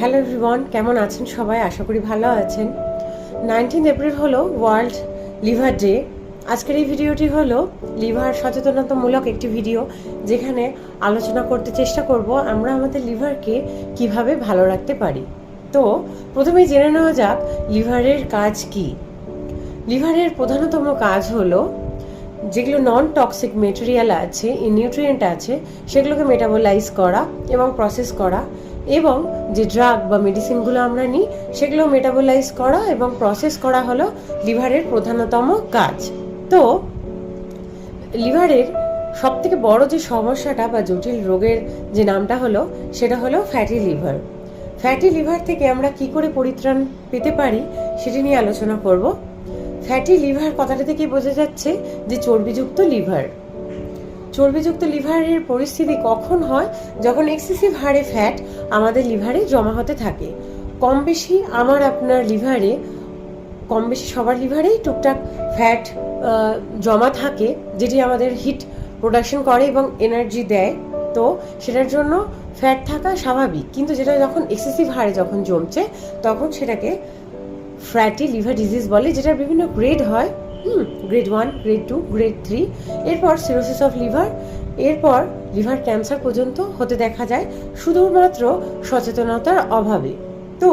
Hello everyone কেমন আছেন সবাই? আশা করি ভালো আছেন। নাইনটিন এপ্রিল হলো ওয়ার্ল্ড লিভার ডে আজকের এই ভিডিওটি হলো লিভার সচেতনতামূলক একটি ভিডিও, যেখানে আলোচনা করতে চেষ্টা করব আমরা আমাদের লিভারকে কীভাবে ভালো রাখতে পারি। তো প্রথমেই জেনে নেওয়া যাক লিভারের কাজ কি। লিভারের প্রধানতম কাজ হলো যেগুলো নন টক্সিক মেটেরিয়াল আছে নিউট্রিয়েন্ট আছে, সেগুলোকে মেটাবোলাইজ করা এবং প্রসেস করা। এবং যে ড্রাগ বা মেডিসিনগুলো আমরা নিই, সেগুলো মেটাবোলাইজ করা এবং প্রসেস করা হলো লিভারের প্রধানতম কাজ। তো, লিভারের সব থেকে বড় যে সমস্যাটা বা জটিল রোগের যে নামটা হলো, সেটা হলো ফ্যাটি লিভার ফ্যাটি লিভার থেকে আমরা কি করে পরিত্রাণ পেতে পারি, সেটি নিয়ে আলোচনা করব। ফ্যাটি লিভার কথাটা থেকে বোঝা যাচ্ছে যে চর্বিযুক্ত লিভার চর্বিযুক্ত লিভারের পরিস্থিতি কখন হয়? যখন এক্সেসিভ হারে ফ্যাট আমাদের লিভারে জমা হতে থাকে। কম বেশি আমার আপনার লিভারে কম বেশি সবার লিভারেই টুকটাক ফ্যাট জমা থাকে, যেটি আমাদের হিট প্রোডাকশন করে এবং এনার্জি দেয়। তো সেটার জন্য ফ্যাট থাকা স্বাভাবিক। কিন্তু যেটা যখন এক্সেসিভ হারে যখন জমছে, তখন সেটাকে ফ্যাটি লিভার ডিজিজ বলে, যেটার বিভিন্ন গ্রেড হয়। হুম grade one grade two grade three এরপর সিরোসিস অফ লিভার এরপর লিভার ক্যান্সার পর্যন্ত হতে দেখা যায় শুধুমাত্র সচেতনতার অভাবে। তো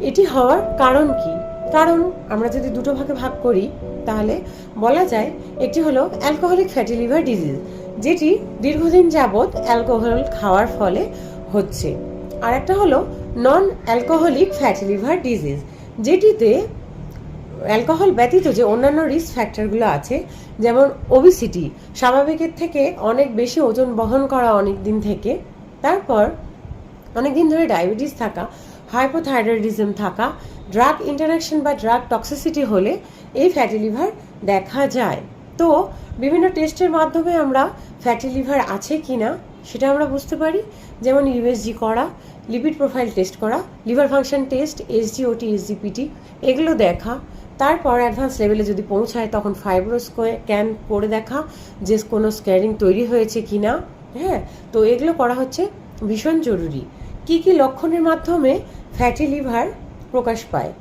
এটি হওয়ার কারণ কি? কারণ আমরা যদি দুটো ভাগে ভাগ করি, তাহলে বলা যায় একটি হলো অ্যালকোহলিক ফ্যাটি লিভার ডিজিজ যেটি দীর্ঘদিন যাবৎ অ্যালকোহল খাওয়ার ফলে হচ্ছে। আর একটা হলো non alcoholic fatty liver disease যেটিতে অ্যালকোহল ব্যতীত যে অন্যান্য রিস্ক ফ্যাক্টরগুলো আছে, যেমন ওবিসিটি স্বাভাবিকের থেকে অনেক বেশি ওজন বহন করা অনেক দিন থেকে, তারপর অনেক দিন ধরে ডায়াবেটিস থাকা হাইপোথাইরয়েডিজম থাকা ড্রাগ ইন্টারাকশন বা ড্রাগ টক্সিসিটি হলে এই ফ্যাটি লিভার দেখা যায়। তো বিভিন্ন টেস্টের মাধ্যমে আমরা ফ্যাটি লিভার আছে কি না সেটা আমরা বুঝতে পারি। যেমন ইউএসজি করা লিপিড প্রোফাইল টেস্ট করা liver function test SGOT SGPT এগুলো দেখা। তারপর অ্যাডভান্স লেভেলে যদি পৌঁছায়, তখন ফাইব্রো স্ক্যান করে দেখা যে কোনো স্ক্যারিং তৈরি হয়েছে কি না হ্যাঁ তো এগুলো করা হচ্ছে ভীষণ জরুরি। কি কি লক্ষণের মাধ্যমে ফ্যাটি লিভার প্রকাশ পায়?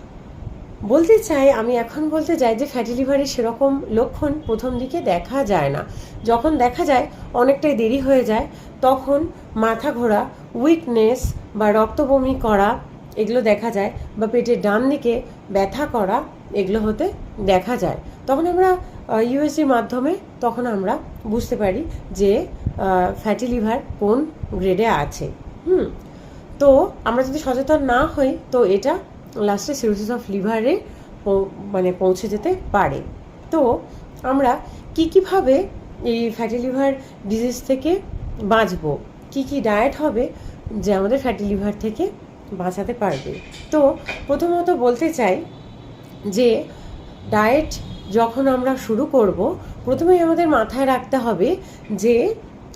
বলতে চাই, আমি এখন বলতে চাই যে ফ্যাটি লিভারের সেরকম লক্ষণ প্রথম দিকে দেখা যায় না। যখন দেখা যায়, অনেকটাই দেরি হয়ে যায়, তখন মাথা ঘোরা উইকনেস বা রক্ত বমি করা, এগুলো দেখা যায় বা পেটের ডান দিকে ব্যথা করা এগুলো হতে দেখা যায়। তখন আমরা ইউএসজির মাধ্যমে তখন আমরা বুঝতে পারি যে ফ্যাটি লিভার কোন গ্রেডে আছে। হুম? তো আমরা যদি সচেতন না হই, তো এটা লাস্টে সিরোসিস অফ লিভারে মানে পৌঁছে যেতে পারে। তো আমরা কি কীভাবে এই ফ্যাটি লিভার ডিজিজ থেকে বাঁচবো? কি কি ডায়েট হবে যে আমাদের ফ্যাটি লিভার থেকে বাঁচাতে পারবে? তো প্রথমত বলতে চাই যে ডায়েট যখন আমরা শুরু করব, প্রথমেই আমাদের মাথায় রাখতে হবে যে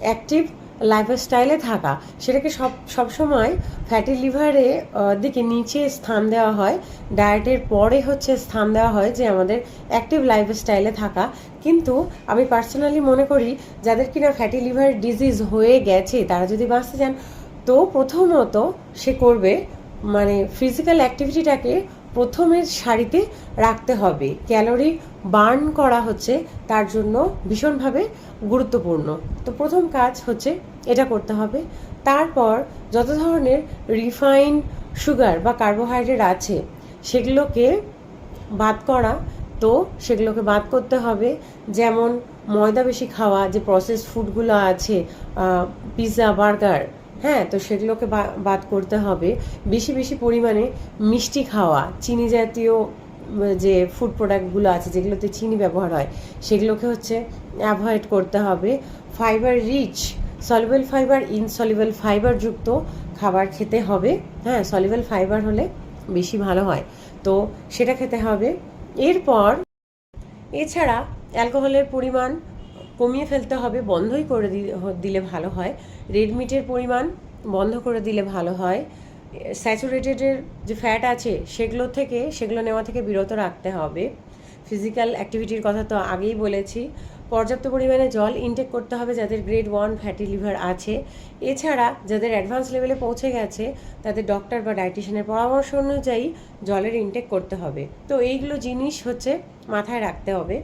অ্যাক্টিভ লাইফস্টাইলে থাকা, সেটাকে সব সবসময় ফ্যাটি লিভারে দিকে নিচে স্থান দেওয়া হয়। ডায়েটের পরে হচ্ছে স্থান দেওয়া হয় যে আমাদের অ্যাক্টিভ লাইফস্টাইলে থাকা। কিন্তু আমি পার্সোনালি মনে করি, যাদের কিনা ফ্যাটি লিভার ডিজিজ হয়ে গেছে, তারা যদি বাঁচতে চান, তো প্রথমত সে করবে মানে ফিজিক্যাল অ্যাক্টিভিটিটাকে প্রথমের সারিতে রাখতে হবে। ক্যালোরি বার্ন করা হচ্ছে তার জন্য ভীষণভাবে গুরুত্বপূর্ণ। তো প্রথম কাজ হচ্ছে এটা করতে হবে। তারপর যত ধরনের রিফাইন সুগার বা কার্বোহাইড্রেট আছে, সেগুলোকে বাদ করা। তো সেগুলোকে বাদ করতে হবে। যেমন ময়দা বেশি খাওয়া, যে প্রসেস ফুডগুলো আছে পিৎজা বার্গার হ্যাঁ তো সেগুলোকে বাদ করতে হবে। বেশি বেশি পরিমাণে মিষ্টি খাওয়া, চিনি জাতীয় যে ফুড প্রোডাক্টগুলো আছে, যেগুলোতে চিনি ব্যবহার হয়, সেগুলোকে হচ্ছে অ্যাভয়েড করতে হবে। Fibre rich soluble fibre insoluble fibre যুক্ত খাবার খেতে হবে। হ্যাঁ সলিবল ফাইবার হলে বেশি ভালো হয়। তো সেটা খেতে হবে। এরপর, এছাড়া অ্যালকোহলের পরিমাণ কমিয়ে ফেলতে হবে, বন্ধই করে দিলে ভালো হয়। রেড মিটের পরিমাণ বন্ধ করে দিলে ভালো হয়। স্যাচুরেটেডের যে ফ্যাট আছে, সেগুলো থেকে, সেগুলো নেওয়া থেকে বিরত রাখতে হবে। ফিজিক্যাল অ্যাক্টিভিটির কথা তো আগেই বলেছি। পর্যাপ্ত পরিমাণে জল ইনটেক করতে হবে যাদের গ্রেড ওয়ান ফ্যাটি লিভার আছে। এছাড়া যাদের অ্যাডভান্স লেভেলে পৌঁছে গেছে, তাদের ডক্টর বা ডায়েটিশিয়ানের পরামর্শ অনুযায়ী জলের ইনটেক করতে হবে। তো এইগুলো জিনিস হচ্ছে মাথায় রাখতে হবে।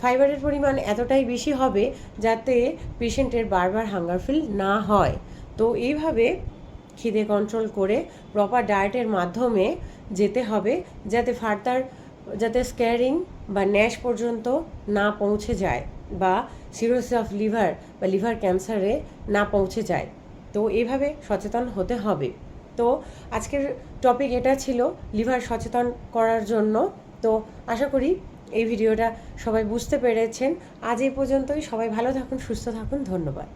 ফাইবারের পরিমাণ এতটাই বেশি হবে যাতে পেশেন্টের বারবার হাঙ্গার ফিল না হয়। তো এইভাবে খিদে কন্ট্রোল করে প্রপার ডায়েটের মাধ্যমে যেতে হবে যাতে ফার্দার যাতে স্ক্যারিং বা ন্যাশ পর্যন্ত না পৌঁছে যায় বা সিরোসিস অফ লিভার বা লিভার ক্যান্সারে না পৌঁছে যায়। তো এইভাবে সচেতন হতে হবে। তো আজকের টপিক এটা ছিল লিভার সচেতন করার জন্য। তো আশা করি এই ভিডিওটা সবাই বুঝতে পেরেছেন। আজ এই পর্যন্তই। সবাই ভালো থাকুন সুস্থ থাকুন। ধন্যবাদ।